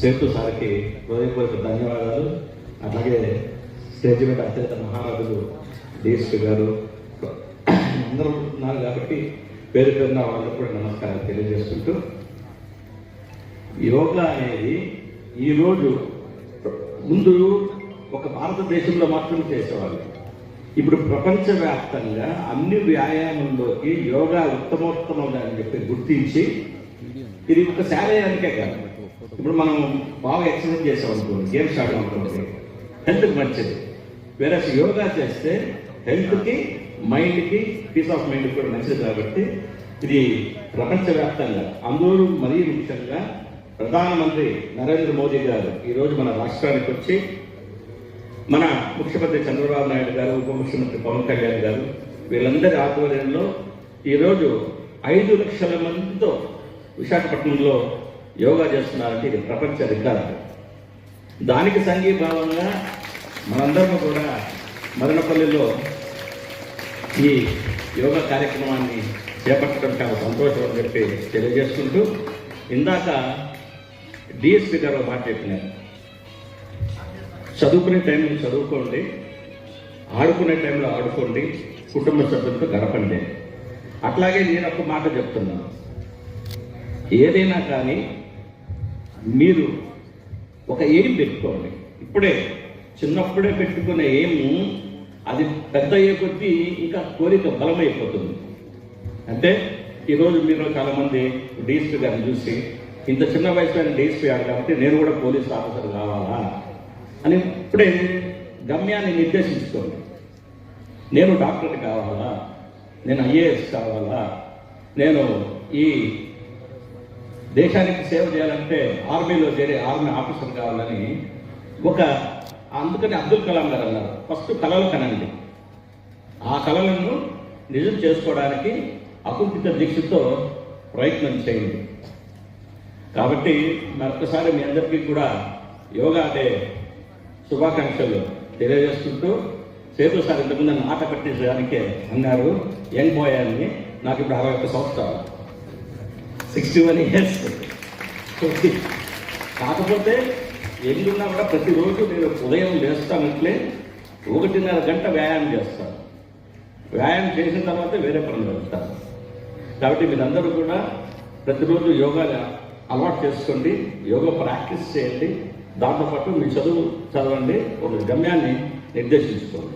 సేతు సార్కి హృదయపూర్వక ధన్యవాదాలు. అట్లాగే స్టేజ్ మీద అత్యంత మహారాజులు డిఎస్పీ గారు అందరూ ఉన్నారు కాబట్టి పేరు పేరున వాళ్ళకు కూడా నమస్కారం తెలియజేసుకుంటూ యోగా అనేది ఈరోజు ముందు ఒక భారతదేశంలో మాత్రం చేసేవాళ్ళు. ఇప్పుడు ప్రపంచవ్యాప్తంగా అన్ని వ్యాయామంలోకి యోగా ఉత్తమోత్తమంగా అని చెప్పి గుర్తించి ఇది ఒక శారీరనికే కాదు. ఇప్పుడు మనం బాగా ఎక్సర్సైజ్ చేసాం అనుకోండి గేమ్స్ ఆడడం అనుకోండి హెల్త్కి మంచిది. వేరే యోగా చేస్తే హెల్త్కి మైండ్కి పీస్ ఆఫ్ మైండ్ కూడా మంచిది కాబట్టి ఇది ప్రపంచవ్యాప్తంగా అందరూ మరీ ముఖ్యంగా ప్రధానమంత్రి నరేంద్ర మోదీ గారు ఈరోజు మన రాష్ట్రానికి వచ్చి మన ముఖ్యమంత్రి చంద్రబాబు నాయుడు గారు ఉప ముఖ్యమంత్రి పవన్ కళ్యాణ్ గారు వీళ్ళందరి ఆధ్వర్యంలో ఈరోజు ఐదు లక్షల మందితో విశాఖపట్నంలో యోగా చేస్తున్నారంటే ఇది ప్రపంచ రికార్డు. దానికి సంఘీభావంగా మనందరం కూడా మదనపల్లిలో ఈ యోగా కార్యక్రమాన్ని చేపట్టడం చాలా సంతోషం అని చెప్పి తెలియజేసుకుంటూ ఇందాక డిఎస్పీ గారు ఒక మాట చెప్పినారు. చదువుకునే టైంలో చదువుకోండి ఆడుకునే టైంలో ఆడుకోండి కుటుంబ సభ్యులతో గడపండి. అట్లాగే నేను ఒక మాట చెప్తున్నాను. ఏదైనా కానీ మీరు ఒక ఎయిమ్ పెట్టుకోండి ఇప్పుడే చిన్నప్పుడే పెట్టుకునే ఎయిమ్ అది పెద్ద అయ్యే కొద్దీ ఇంకా కోరిక బలమైపోతుంది. అంటే ఈరోజు మీరు చాలామంది డీఎస్పీ గారిని చూసి ఇంత చిన్న వయసులో డిఎస్పీ ఆడు కాబట్టి నేను కూడా పోలీస్ ఆఫీసర్ కావాలా? అని ఇప్పుడే గమ్యాన్ని నిర్దేశించుకోండి. నేను డాక్టర్ కావాలా? నేను ఐఏఎస్ కావాలా? నేను ఈ దేశానికి సేవ చేయాలంటే ఆర్మీలో చేరే ఆర్మీ ఆఫీసర్ కావాలని ఒక అందుకని అబ్దుల్ కలాం గారు అన్నారు. ఫస్ట్ కళలు కనండి. ఆ కళలను నిజం చేసుకోవడానికి అకుంఠిత దీక్షతో ప్రయత్నం చేయండి. కాబట్టి మరొకసారి మీ అందరికీ కూడా యోగా డే శుభాకాంక్షలు తెలియజేసుకుంటూ సేతు సార్ ఇంతకుముందు ఆట పట్టించడానికే అన్నారు. యంగ్ బాయ్ అని. నాకు ఇప్పుడు అరవై ఒక్క సంవత్సరాలు. సిక్స్టీ వన్ ఇయర్స్ కాకపోతే ఎల్లున్నా కూడా ప్రతిరోజు నేను ఉదయం లేస్తానంటే ఒకటిన్నర గంట వ్యాయామం చేస్తాను. వ్యాయామం చేసిన తర్వాత వేరే పనులు వెళ్తాను కాబట్టి మీరందరూ కూడా ప్రతిరోజు యోగా అలవాటు చేసుకోండి యోగా ప్రాక్టీస్ చేయండి. దాంతోపాటు మీ చదువు చదవండి ఒక గమ్యాన్ని నిర్దేశించుకోండి.